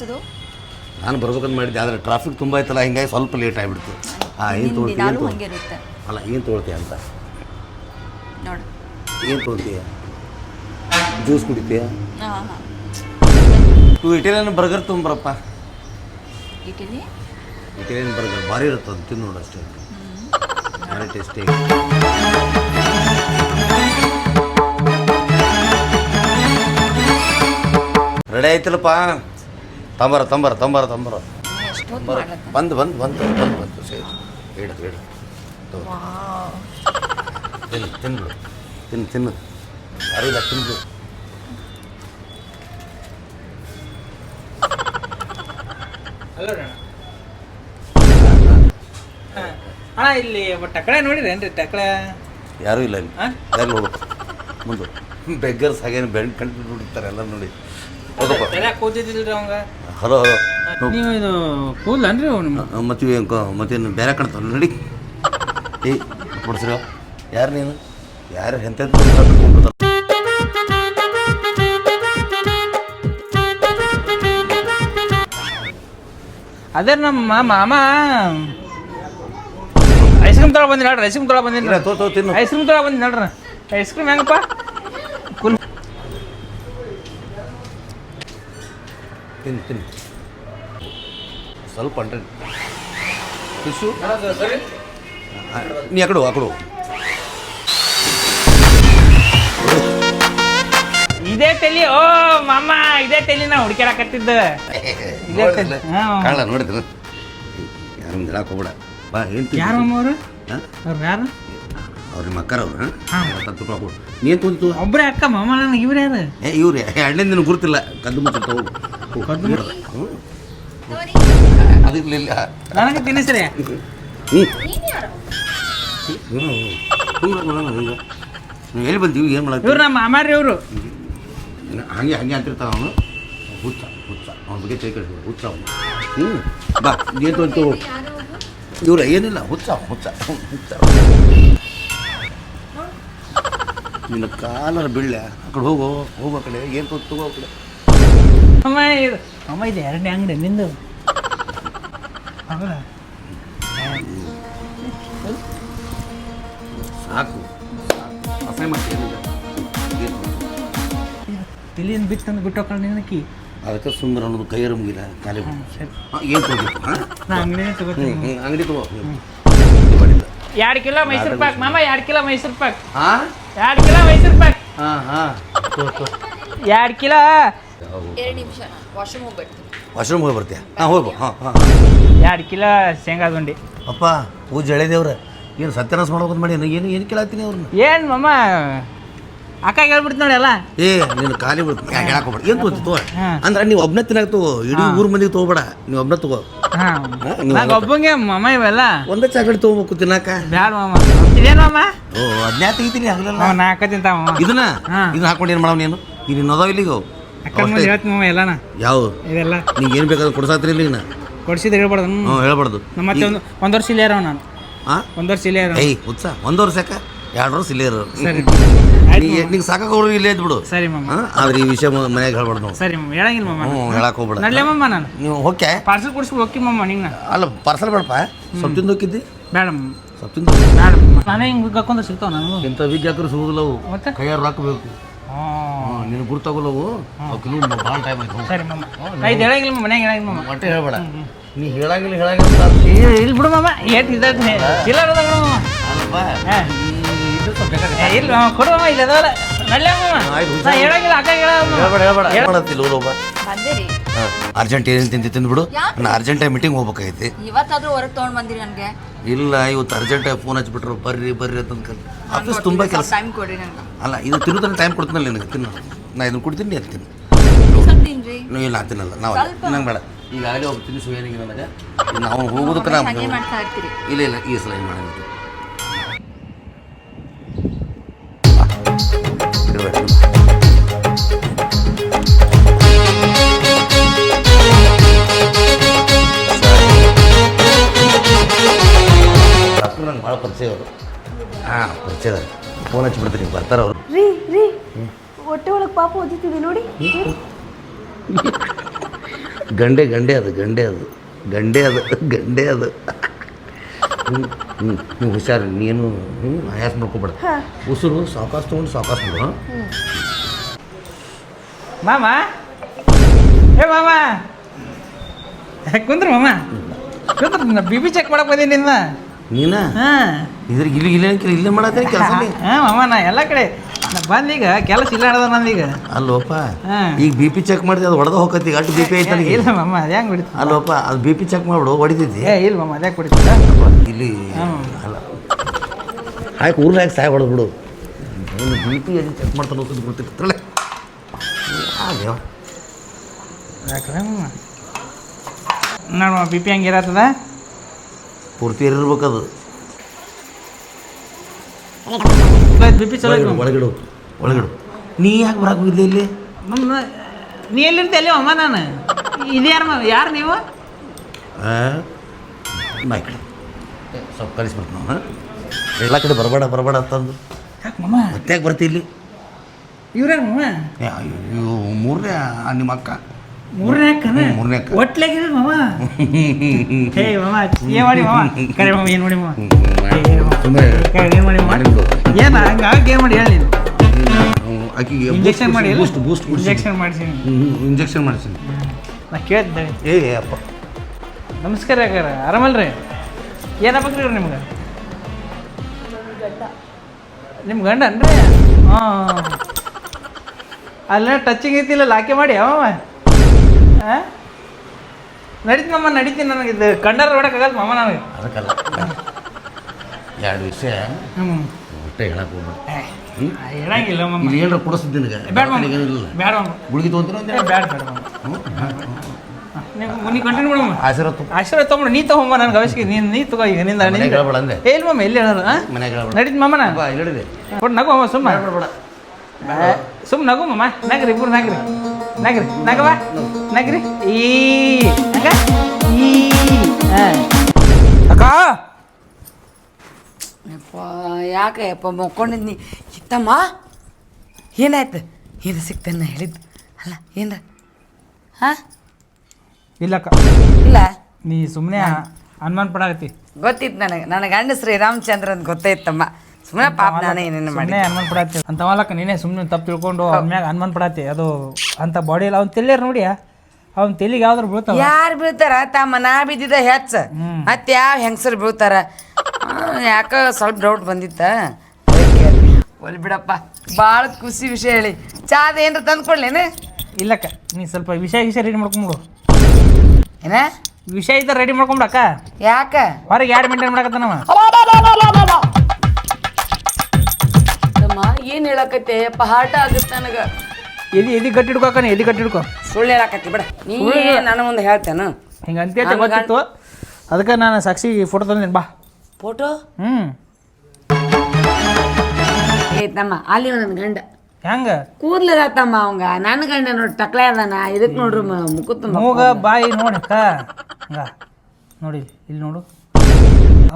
ಕಾಯಿಸೋದು ನಾನು ಬರ್ಬೇಕಂತ ಮಾಡಿದ್ದೆ ಆದರೆ ಟ್ರಾಫಿಕ್ ತುಂಬ ಐತಲ್ಲ ಹಿಂಗಾಗಿ ಸ್ವಲ್ಪ ಲೇಟ್ ಆಗಿಬಿಡ್ತು. ಹಾಂ ಏನು ತೊಗೊಳ್ತೀವಿ ಏನು ಇರುತ್ತೆ. ಅಲ್ಲ ಏನು ತೊಗೊಳ್ತೀಯ ಅಂತ? ನೋಡು. ಏನು ತೊಗೊಳ್ತೀಯ? ಜ್ಯೂಸ್ ಕುಡಿತೀಯ? ಹಾಂ ಹಾಂ. ಟು ಇಟಾಲಿಯನ್ ಬರ್ಗರ್ ತುಂಬ್ರಪ್ಪ ಇಟಲಿ ಇಟಾಲಿಯನ್ ಬರ್ಗರ್ ಭಾರಿ ಇರುತ್ತೆ ಅದು ತಿನ್ನು ನೋಡು ಅಷ್ಟೇ ಭಾರಿ ಟೇಸ್ಟಿ ರೆಡಿ ಆಯ್ತಲ್ಲಪ್ಪ? ತಂಬರ ತಂಬರ ತಂಬರ ತಂಬರ. ಬಂದು ಬಂದು ಬಂದು ಬಂದು ಬಂದು ಸೇರಿ. ಹೇಳು ಹೇಳು ತಿನ್ನು ತಿನ್ನು. ತಿನ್ನು ತಿನ್ನು. ಅರಿಲ್ಲ ಇಲ್ಲ ತಿನ್ನು ಅಣ್ಣ ಇಲ್ಲಿ ಟಕಳೆ ನೋಡಿರೇನ್ರಿ ಟಕಳೆ? ಯಾರೂ ಇಲ್ಲ ಇಲ್ಲಿ? ಯಾರು ಹೋಗು ಮುಂದೆ. ಬೆಗ್ಗರ್ಸ್ ಹಾಗೇನು ಬೆಂಡ್ ಕಂಡು ಬಿಡ್ತಾರೆ ಎಲ್ಲ ನೋಡಿ. ಹೌದಪ್ಪ ಕೂತಿದ್ದಿಲ್ರಿ ಅವಂಗ. Hello hello. ನೀವು ಇದು ಕೂದಲ ಅನ್ರಿ ನಿಮ್ಮ ಮತ್ತಿವೆ ಮತ್ತೇನು ಬೇರೆ ಕಾಣ್ತಾವ ನೋಡಿ. ಏ ಕೊಡ್ಸಿರೋ ಯಾರು ನೀನು? ಯಾರು ಎಂತ ಅದೇ ನಮ್ಮ ಮಾಮ ಐಸ್ ಕ್ರೀಮ್ ತೊಗೊಳ ಬಂದಿನಿ ನೋಡ್ರಿ ಐಸ್ ಕ್ರೀಮ್ ತೊಗೊಳ ಬಂದಿನಿ ತೋ ತೋ ತಿನ್ನು. ಐಸ್ ಕ್ರೀಮ್ ತೊಗೊಳ ಬಂದಿನಿ ನೋಡ್ರಿ ಐಸ್ ಕ್ರೀಮ್ ಹೆಂಗಪ್ಪ? ತಿನ್ನು ತಿನ್ನು ಸ್ವಲ್ಪ ಅಂಟ್ರೆ. ಫಿಶು ನೀ ಅಕಡು ಅಕಡು ಇದೇ ತಲಿ ಓ ಮಾಮ ಇದೇ ತಲಿ ನಾ ಹುಡುಕ್ಯಾಡಕತ್ತಿದ್ದ. ಇದೇ ತಲಿ ಕಾಳ ನೋಡಿದ್ರು ಯಾರು ಹೇಳಕ್ ಹೋಗ್ಬೇಡ. ಬಾ ಏನು ಯಾರು ಮಾಮ ಅವರು? ಅವ್ರು ಯಾರು? ಅವ್ರ ನಿಮ್ಮ ಅಕ್ಕರ ಅವ್ರು ನೀನು ತೊಂತು ಒಬ್ರೇ ಅಕ್ಕ ಮಾಮ ನನಗೆ ಇವ್ರು ಯಾರು? ಇವ್ರಿ ಎರಡನೇ ದಿನ ಗುರುತಿಲ್ಲ. ಕದ್ದು ಮುಚ್ಚ ಹೋಗು. ಅದಿರ್ಲಿಲ್ಲ ನನಗೆ ತಿನ್ನಿಸ್ರಿ. ಎಲ್ಲಿ ಬಂದೀವಿ ಏನು ಇವ್ರು ಮಾಡತ್ತೀವಿ ನಮ್ಮ ಮಾಮಾರಿ ಇವರು. ಹಂಗೆ ಹಂಗೆ ಅಂತಿರ್ತಾವ ಅವನು. ಹುಚ್ಚ ಹುಚ್ಚ. ಅವನ ಬಗ್ಗೆ ಚೈ ಕಳಿಸ್ಬೋದು ಹುಚ್ಚ ಅವನು. ಹ್ಞೂ ಬಾ ಏನು ತೊಂತು ಇವ್ರ ಏನಿಲ್ಲ. ಹುಚ್ಚ ಹುಚ್ಚ ಹುಚ್ಚ. ನಿನ್ನ ಕಾಲರ ಬೀಳ್ಯ ಆ ಕಡೆ ಹೋಗು ಹೋಗು ಆ ಕಡೆ. ಏನು ತೊಂತು ಹೋಗೋ ಆ ಕಡೆ. ಅಮ್ಮ ಇದು. ಅಮ್ಮ ಇದು ಎರಡನೇ ಅಂಗಡಿ ನಿಂದು? ಹೌದಾ ಸಾಕು. ಅಸಹ್ಯ ಮಾಡ್ತೀನಿ ಬಿತ್ತಂದು ಬಿಟ್ಟು ಹೋಗ್ಕೊಂಡು ನಿನ್ನಕಿ ಅದಕ್ಕೆ ಸುಮ್ಮನೆ ಅನ್ನೋದು ಕೈ ಮುಗಿಲ್ಲ ಖಾಲಿ ಏನು ತಗೋಬೇಕು ಹಾಂ? ನಾ ಅಂಗಡಿನೇ ತಗೋತೀನಿ ಅಂಗಡಿ ತಗೋ. ಎರಡು ಕಿಲೋ ಮೈಸೂರು ಪಾಕ್ ಮಾಮ ಎರಡು ಕಿಲೋ ಮೈಸೂರು ಪಾಕ್. ಹಾಂ? ಎರಡು ಕಿಲೋ ಮೈಸೂರು ಪಾಕ್. ಹಾಂ ಹಾಂ. ಎರಡು ಕಿಲೋ ಎರಡು ನಿಮಿಷ ವಾಶ್ರೂಮ್ ಹೋಗಿ ಬರ್ತೀಯ? ಹಾಂ ಹೋಗು ಹಾಂ ಹಾಂ. ಎರಡು ಕಿಲೋ ಶೇಂಗಾ ಗುಂಡಿ ಅಪ್ಪ ಪೂಜೆ ಎಳೆದೇವ್ರ. ಏನು ಸತ್ಯನಾಶ ಮಾಡ್ಬೇಕು ಮಾಡಿ ಏನು ಏನು ಕೇಳತ್ತೀನಿ ಅವ್ರನ್ನ? ಏನು ಮಮ್ಮ ಅಕ್ಕ ಹೇಳ್ಬಿಡ್ತು ನೋಡಿ ಅಲ್ಲ ಏ ನೀನು ಖಾಲಿ ಬಿಡ್ತು ಹೇಳಕ್ ಹೋಗ್ಬೇಡ. ಏನು ತೋ. ಅಂದ್ರೆ ನೀವು ಒಬ್ಬನೇ ತಿನ್ನಾಗ ತಗೋ ಇಡೀ ಊರ್ ಮಂದಿಗೆ ತಗೋಬೇಡ. ನೀವು ಒಬ್ಬನೇ ತಗೋ. ನಂಗೆ ಒಬ್ಬಂಗೆ ಮಮ್ಮ ಇವೆಲ್ಲ. ಒಂದೇ ಚಾಕಲೇಟ್ ತಗೋಬೇಕು ತಿನ್ನಾಕ? ಬ್ಯಾಡ ಮಾಮ. ಇದೇನು ಮಾಮ? ಓ ಅದನ್ನೇ ತೆಗಿತೀನಿ? ಆಗಲಿಲ್ಲ ನಾಲ್ಕು ನಾಲ್ಕ ತಿಂತ ಇದನ್ನ. ಇದನ್ನ ಹಾಕೊಂಡು ಏನು ಮಾಡವ್ ನೀನು? ಇಲ್ಲಿ ನೊದವ ಇಲ್ಲಿಗೆ ಅವು. ಅಕ್ಕ ಮುಂದೆ ಹೇಳ್ತೀನಿ ಮಾಮ ಎಲ್ಲನ? ಯಾವ ಇದೆಲ್ಲ. ನೀನು ಏನು ಬೇಕಾದ್ರೆ ಕೊಡ್ಸಾತ್ರಿ ಇಲ್ಲಿ ನಾ ಕೊಡ್ಸಿದ್ದು ಹೇಳ್ಬಾರ್ದು ಹ್ಞೂ ಹೇಳ್ಬಾರ್ದು. ನಮ್ಮ ಮತ್ತೆ ಒಂದು ಒಂದು ವರ್ಷ ಇಲ್ಲೇ ಇರೋ ನಾನು. ಹಾಂ ಒಂದು ವರ್ಷ ಇಲ್ಲೇ ಇರೋ ಏಯ್ ಉತ್ಸ ಒಂದು ವರ್ಷ ಯಾಕ? ಎರಡು ವರ್ಷ ಇಲ್ಲೇ ಇರೋ ಸರಿ. ಆಯ್ತು. ನಿಂಗೆ ಸಾಕಾಗ ಅವ್ರು ಇಲ್ಲೇ ಇದ್ದು ಬಿಡು ಸರಿ ಮಾಮ. ಹಾಂ? ಆದ್ರೆ ಈ ವಿಷಯ ಮನ್ಯಾಗ ಹೇಳ್ಬಾರ್ದು ನಾವು. ಸರಿ ಮಾಮ ಹೇಳಂಗಿಲ್ಲ ಮಾಮ. ಹ್ಞೂ ಹೇಳಕ್ ಹೋಗ್ಬೇಡ. ನಡ್ಲೆ ಮಾಮ ನಾನು. ನೀವು ಓಕೆ ಪಾರ್ಸಲ್ ಕೊಡ್ಸಿ ಹೋಗಿ ಮಾಮ ನಿಂಗೆ ಅಲ್ಲ ಪಾರ್ಸಲ್ ಬೇಡಪ್ಪ. ಸ್ವಲ್ಪ ತಿಂದು ಹೋಗಿದ್ದಿ ಬೇಡ ಮಾಮ. ಸ್ವಲ್ಪ ತಿಂದು ಬೇಡ. ನಾನೇ ಹಿಂಗೆ ಹಾಕೊಂಡ್ರೆ ಸಿಗ್ತಾವ ನನಗೂ ಇಂಥ ವಿಗ್ ಹಾಕಿದ್ರೆ ಸಿಗೋದಿಲ್ಲ ಅವು. ಮತ್ತೆ? ಕೈಯಾರು ಹಾಕಬೇಕು. ನಿನ್ನ ಗುರ್ತಾಗಲ್ಲವು ಅವಕ್ಕೆ ಭಾಳ ಟೈಮ್ ಆಯ್ತು. ಸರಿ ಮಾಮ. ನಾ ಇದು ಹೇಳಂಗಿಲ್ಲ ಮಾಮ ಮನ್ಯಾಗ ಹೇಳಂಗಿಲ್ಲ ಮಾಮ. ಒಟ್ಟೆ ಹೇಳ್ಬೇಡ. ನೀ ಹೇಳಂಗಿಲ್ಲ ಹೇಳಂಗಿಲ್ಲ ಇಲ್ಲಿ ಬಿಡು ಮಾಮ ಏಟ್ ಇದ್ದ ಇಲ್ಲ ಅಲ್ಲಪ್ಪ ಇಲ್ಲ ಕೊಡು ಮಾಮ ಇಲ್ಲ ಅದಲ್ಲ ನಡ್ಲೆ ಮಾಮ. ನಾ ಹೇಳಂಗಿಲ್ಲ ಅಕ್ಕ ಹೇಳ್ಬೇಡ ಹೇಳ್ಬೇಡ. ಅರ್ಜೆಂಟ್ ಏನು ತಿಂದು ತಿಂದ್ಬಿಡು ನಾನು ಅರ್ಜೆಂಟಾಗಿ ಮೀಟಿಂಗ್ ಹೋಗ್ಬೇಕಾಗೈತಿ. ಇವತ್ತಾದ್ರೂ ಹೊರಗೆ ತೊಗೊಂಡು ಬಂದಿರಿ ನನಗೆ. ಇಲ್ಲ ಇವತ್ತು ಅರ್ಜೆಂಟಾಗಿ ಫೋನ್ ಹಚ್ಬಿಟ್ರು. ಬರ್ರಿ ಬರ್ರಿ ಅಂತ ಆಫೀಸ್ ತುಂಬ ಕೆಲಸ. ಟೈಮ್ ಕೊಡ್ರಿ ನನಗೆ. ಅಲ್ಲ ಇದು ತಿನ್ನೋದನ್ನ ಟೈಮ್ ಕೊಡ್ತೀನಲ್ಲ ನಿನಗೆ? ತಿನ್ನು. ನಾ ಇದನ್ನು ಕೊಡ್ತೀನಿ ಅದು ತಿನ್ನು ನೀವು ಇಲ್ಲ ತಿನ್ನಲ್ಲ. ನಾವು ನಂಗೆ ಬೇಡ. ಈಗಾಗಲೇ ಒಬ್ಬ ತಿನ್ನಿಸು ಏನಿಗೆ ನನಗೆ ನಾವು ಹೋಗೋದಕ್ಕೆ ಹಂಗೆ ನಾವು ಇಲ್ಲ ಇಲ್ಲ ಈ ಸಲ ಏನು ಮಾಡೋದು ಫೋನ್ ಹಚ್ಬಿಡ್ತೀನಿ ಬರ್ತಾರೆ ಅವರು. ರೀ ರೀ. ಹೊಟ್ಟೆ ಒಳಗೆ ಪಾಪ ಓದಿತಿದೆ ನೋಡಿ. ಗಂಡೆ ಗಂಡೆ ಅದು ಗಂಡೆ ಅದು ಗಂಡೆ ಅದು ಗಂಡೆ ಅದು. ಹ್ಞೂ ಹ್ಞೂ ನೀವು ಹುಷಾರು ನೀನು ಹ್ಞೂ ಆಯಾಸ ಮಾಡ್ಕೊಬೇಡ. ಉಸಿರು ಸಾವಕಾಶ ತೊಗೊಂಡು ಸಾವಕಾಶ ಬಿಡು ಹಾಂ. ಮಾಮ? ಏ ಮಾಮ? ಕುಂದ್ರ ಮಾಮ? ಕುಂದ್ರ. ಬಿ ಬಿ ಚೆಕ್ ಮಾಡಕ್ ಬಂದೀನಿ ನಿನ್ನ. ನೀನ? ಹಾಂ. ಇದ್ರಿಗೆ ಇಲ್ಲಿ ಇಲ್ಲ ಅನ್ಕಿಲ್ಲ ಇಲ್ಲೇ ಮಾಡತ್ತೀನಿ ಕೆಲಸ ಹಾಂ ಮಾಮ ನಾ ಎಲ್ಲ ಕಡೆ ನಾ ಬಂದೀಗ ಕೆಲಸ ಇಲ್ಲ ಹಿಡ್ದ ನಂದೀಗ. ಅಲ್ಲೋಪ ಹಾಂ. ಈಗ ಬಿ ಪಿ ಚೆಕ್ ಮಾಡಿದೆ ಅದು ಹೊಡೆದ ಹೋಗತ್ತೀಗ ಅಷ್ಟು ಬಿ ಪಿ ಐತೆ ನನಗೆ. ಇಲ್ಲ ಮಾಮ ಅದು ಹೆಂಗೆ ಬಿಡ್ತು ಅಲ್ಲೋಪ ಅದು ಬಿ ಪಿ ಚೆಕ್ ಮಾಡ್ಬಿಡು ಹೊಡಿತೈತಿ. ಏ ಇಲ್ಲ ಮಾಮ ಅದ್ಯಾಕೆ ಕುಡಿತದ ಇಲ್ಲಿ. ಅಲ್ಲ. ಹಾಕಿ ಊರ್ನ ಹಾಕಿ ಸಾಯ್ ಹೊಡೆದು ಬಿಡು. ಬಿ ಪಿ ಎಲ್ಲಿ ಚೆಕ್ ಮಾಡ್ತಾನೆ ಹೋಗೋದು ಗೊತ್ತಿರ್ತಲ್ಲ ಅದೇವ ಯಾಕ್ರೆ ಮಾಮ? ನೋಡು ಬಿ ಪಿ ಹಂಗೆ ಇರತ್ತದ ಪೂರ್ತಿ ಇರ್ಬೇಕದು. ಬಿ ಪಿ ಚಲೋ ಐತೆ ಒಳಗಿಡು. ಒಳಗಿಡು. ನೀ ಯಾಕೆ ಬರಕ್ಕೆ ಹೋಗಿದ್ದೆ ಇಲ್ಲಿ? ನಮ್ಮ ನೀ ಎಲ್ಲಿರ್ತಿ? ಅಲ್ಲಿ ಅಮ್ಮ ನಾನು ಇದು ಯಾರು ಯಾರು ನೀವು? ಮೈ ಕಡೆ. ಸ್ವಲ್ಪ ಕಲಿಸ್ಬಿಟ್ಟು ನಾವು ಎಲ್ಲ ಕಡೆ ಬರಬೇಡ ಬರಬೇಡ ಅಂತಂದು ಯಾಕೆ ಮಮ್ಮ ಮತ್ತೆ ಯಾಕೆ ಬರ್ತಿ ಇಲ್ಲಿ? ಇವ್ರ್ಯಾರು ಮಮ್ಮ ಅಯ್ಯೋ ಮೂರನೇ ನಿಮ್ಮ ಅಕ್ಕ. ಮೂರನೇ ಮೂರನೇ ಅಕ್ಕ. ಒಟ್ಲಾಗಿರ ಮಾಮ ಹೇ ಮಾಮ ಏನ್ ಮಾಡಿ ಮಾಮ ಕರೆ ಮಾಮ ಏನು ಮಾಡಿ ಮಾಮ ಏನು ಮಾಡಿ ಮಾಡಿ. ಏನ ಹಂಗ ಏನ್ ಮಾಡಿ ಹೇಳಿ ಆಕಿಗೆ ಇಂಜೆಕ್ಷನ್ ಮಾಡಿ ಬೂಸ್ಟ್ ಬೂಸ್ಟ್ ಇಂಜೆಕ್ಷನ್ ಮಾಡಿಸಿನಿ ಇಂಜೆಕ್ಷನ್ ಮಾಡಿಸಿನಿ ನಾ ಕೇಳ್ತಿದ್ದೆ ಏ ಅಪ್ಪ. ನಮಸ್ಕಾರ ಯಾಕಾರ? ಆರಾಮಲ್ರಿ? ಏನಾಗ್ಬೇಕ್ರಿ ಇವ್ರು ನಿಮ್ಗೆ? ನಿಮ್ಮ ಗಂಡ ಅನ್ರಿ ಹಾಂ. ಅಲ್ಲ ಟಚಿಂಗ್ ಐತಿಲ್ಲ ಲಾಕೆ ಮಾಡಿ ಯಾವ ಹಾಂ ನಡೀತಿ ಮಮ್ಮ ನಡೀತೀನಿ ನನಗೆ. ಇದು ಕಂಡರ ಹೊಡಕ್ಕಾಗಲ್ಲ ಮಮ್ಮ ನನಗೆ. ಅದಕ್ಕಲ್ಲ. ಎರಡು ವಿಷಯ. ಒಟ್ಟೆ ಹೇಳಕ್ಕೆ ಹೋಗ್ಬೇಡ. ಹೇಳಂಗಿಲ್ಲ ಮಮ್ಮ ಏನಾರ ಕೊಡಿಸ್ತಿದ್ದೆ ನಿನಗೆ? ಬೇಡ ಮಮ್ಮ ಬೇಡ ಮಮ್ಮ ಗುಳಿಗೆ ತೊಗೊಂತೀನಿ ಬೇಡ ಬೇಡ ಮಮ್ಮ ನೀವು ನೀ ಕಂಟಿನ್ಯೂ ಮಾಡಮ್ಮ ಆಶೀರ್ವಾದ ತಗೋ. ಆಶೀರ್ವಾದ ತೊಗೊಂಡು ನೀ ತಗೊಂಬ ನನಗೆ ಅವಶ್ಯಕ ನೀನು ನೀ ತಗೋ ಈಗ ನಿಂದ ಮನೆಗೆ ನಿಂದ. ಹೇಳ್ಬೇಡ ಅಂದೆ. ಏ ಮಮ್ಮ ಎಲ್ಲಿ ಹೇಳೋದು ಮನೆಗೆ ಹೇಳ್ಬೇಡ. ನಡೀತಿ ಮಮ್ಮನ ಬಾ ಹಿಡಿದೆ ಕೊಟ್ಟು ನಗು ಅಮ್ಮ ಸುಮ್ಮ ಸುಮ್ಮ ಸುಮ್ ನಗು ಮಮ್ಮ ನಗ್ರಿ ಇಬ್ಬರು ನಗ್ರಿ. ನಗ್ರಿ ನಗವ? ನಗ್ರಿ? ಈ ನಗ? ಈ ಅಕ್ಕ! ಯಪ್ಪ ಯಾಕೆ ಯಪ್ಪ ಮಕ್ಕೊಂಡಿದ್ನಿ ಇತ್ತಮ್ಮ? ಏನಾಯ್ತು? ಏನು ಸಿಗ್ತಾನೆ ಹೇಳಿದ್ದು? ಅಲ್ಲ ಏನ್ರ? ಹಾಂ? ಇಲ್ಲಕ್ಕ. ಇಲ್ಲ? ನೀ ಸುಮ್ಮನೆ ಅನುಮಾನ ಪಡಾಕತ್ತಿ ಗೊತ್ತಿತ್ತು ನನಗೆ. ನನಗೆ ಗಂಡ ಶ್ರೀರಾಮಚಂದ್ರ ಅಂತ ಗೊತ್ತಾಯ್ತಮ್ಮ ಸುಮ್ಮನೆ ಪಾಪ ನಾನೇ ಏನೇನು ಮಾಡಿ ಸುಮ್ಮನೆ ಅನುಮಾನ ಪಡಾತಿ ಅಂತ ಮಾಲಕ ನೀನೇ ಸುಮ್ಮನೆ ತಪ್ಪು ತಿಳ್ಕೊಂಡು ಅವ್ನ ಮ್ಯಾಗ ಅನುಮಾನ ಪಡಾತಿ ಅದು ಅಂತ ಬಾಡಿ ಇಲ್ಲ ಅವ್ನು ತಿಳ್ಯಾರ ನೋಡಿ ಅವ್ನ ತಿಳಿಗೆ ಯಾವ್ದಾರು ಬೀಳ್ತಾವ ಯಾರು ಬೀಳ್ತಾರ ತಮ್ಮ ನಾ ಬಿದ್ದಿದ್ದ ಹೆಚ್ಚ ಮತ್ತೆ ಯಾವ ಹೆಂಗಸರು ಬೀಳ್ತಾರ ಯಾಕ ಸ್ವಲ್ಪ ಡೌಟ್ ಬಂದಿತ್ತ ಒಲ್ ಬಿಡಪ್ಪ ಭಾಳ ಖುಷಿ ವಿಷಯ ಹೇಳಿ ಚಾದ ಏನ್ರ ತಂದು ಕೊಡ್ಲೇನೆ ಇಲ್ಲಕ್ಕ ನೀ ಸ್ವಲ್ಪ ವಿಷಯ ವಿಷಯ ರೆಡಿ ಮಾಡ್ಕೊಂಬಿಡು ಏನ ವಿಷಯ ಇದ್ದ ರೆಡಿ ಮಾಡ್ಕೊಂಬಿಡಕ್ಕ ಯಾಕ ಹೊರಗೆ ಎರಡು ಮಿಂಟೆ ಮಾಡಕತ್ತಾನವ ಏನ್ ಹೇಳಕತ್ತೆ? ಪಹಾಟ ಹಾಟ ಆಗುತ್ತೆ ನನಗ. ಎದಿ ಎದಿ ಕಟ್ಟಿಡ್ಕೋಕನ ಎದಿ ಕಟ್ಟಿಡ್ಕೋ ಸುಳ್ಳು ಹೇಳಕತ್ತಿ ಬಿಡ. ನೀ ನಾನು ಮುಂದೆ ಹೇಳ್ತೇನ. ಹಿಂಗೆ ಅಂತೇಳಿ ಗೊತ್ತಿತ್ತು. ಅದಕ್ಕೆ ನಾನು ಸಾಕ್ಷಿ ಫೋಟೋ ತಂದಿನಿ ಬಾ. ಫೋಟೋ ಹ್ಮ್. ಏ ತಮ್ಮ ಅಲ್ಲಿ ನನ್ನ ಗಂಡ. ಹೆಂಗ? ಕೂದ್ಲದ ತಮ್ಮ ಅವಂಗ. ನನ್ನ ಗಂಡ ನೋಡಿ ತಕ್ಲೆ ಅದಾನ. ಇದಕ್ ನೋಡ್ರಿ ಮುಖ ತುಂಬ ಮೂಗ ಬಾಯಿ ನೋಡಿ ಅಕ್ಕ ಹಂಗ. ನೋಡಿ ಇಲ್ಲಿ ನೋಡು.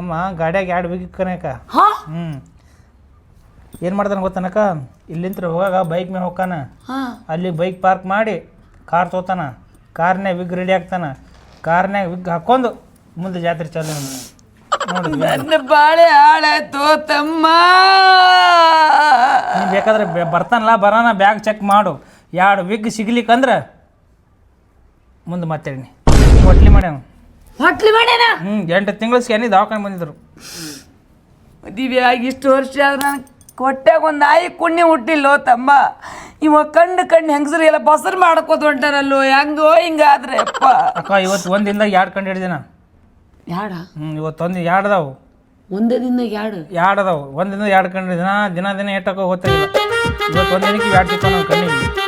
ಅಮ್ಮ ಗಾಡ್ಯಾಗ ಎರಡು ಬೇಕು ಹಾ? ಹ್ಞೂ ಏನು ಮಾಡ್ತಾನೆ ಗೊತ್ತನಕ ಇಲ್ಲಿಂತ್ರ ಹೋಗಾಗ ಬೈಕ್ ಮೇಲೆ ಹೋಗ್ತಾನ ಅಲ್ಲಿ ಬೈಕ್ ಪಾರ್ಕ್ ಮಾಡಿ ಕಾರ್ ತೋತಾನ. ಕಾರ್ನ್ಯಾಗ ವಿಗ್ ರೆಡಿ ಆಗ್ತಾನ. ಕಾರ್ನ್ಯಾಗ ವಿಗ್ ಹಾಕೊಂಡು ಮುಂದೆ ಜಾತ್ರೆ ಚಾಲು ನನ್ನ ಬಾಳೆ ಹಾಳಾಯ್ತು ತಮ್ಮ ನೀನು ಬೇಕಾದ್ರೆ ಬೆ- ಬರ್ತಾನಲ್ಲ ಬರೋಣ ಬ್ಯಾಗ್ ಚೆಕ್ ಮಾಡು. ಎರಡು ವಿಗ್ ಸಿಗ್ಲಿಕ್ಕಂದ್ರೆ ಮುಂದೆ ಮಾತಾಡಿನಿ ಹೊಟ್ಲಿ ಮಾಡ್ಯಾನ. ಹೊಟ್ಲಿ ಮಾಡ್ಯಾನ? ಹ್ಞೂ ಎಂಟು ತಿಂಗಳು ಸ್ಕ್ಯಾನಿ ದವಾಖಾನೆ ಬಂದಿದ್ರು. ಮದುವೆ ಆಗಿ ಇಷ್ಟು ವರ್ಷ ಆದ್ರೆ ನಾನು ಕೊಟ್ಟಾಗ ಒಂದು ನಾಯಿ ಕುಣ್ಣಿ ಹುಟ್ಟಿಲ್ಲೋ ತಮ್ಮ? ಇವ ಕಣ್ಣು ಕಣ್ಣು ಹೆಂಗಸ್ರಿ ಎಲ್ಲ ಬಸರ್ ಮಾಡ್ಕೋತ ಹೊಂಟಾರಲ್ಲೋ? ಹೆಂಗೋ ಹಿಂಗಾದ್ರೆ ಅಪ್ಪ. ಅಕ್ಕ ಇವತ್ತು ಒಂದು ದಿನದಾಗ ಎರಡು ಕಂಡು ಹಿಡಿದಿನ? ಯಾಡ? ಹ್ಞೂ ಇವತ್ತು ಒಂದು ಎರಡು ಅದಾವು. ಒಂದೇ ದಿನ ಯಾಡು? ಎರಡು ಅದಾವು. ಒಂದು ದಿನ ಎರಡು ಕಂಡು ದಿನ ದಿನ ದಿನ ಹೋಗ್ತಾ ಗೊತ್ತಾಗಿಲ್ಲ ಇವತ್ತು ಒಂದು ದಿನಕ್ಕೆ ಎರಡು ಚಿಕ್ಕ ಕಣ್ಣಿಗೆ.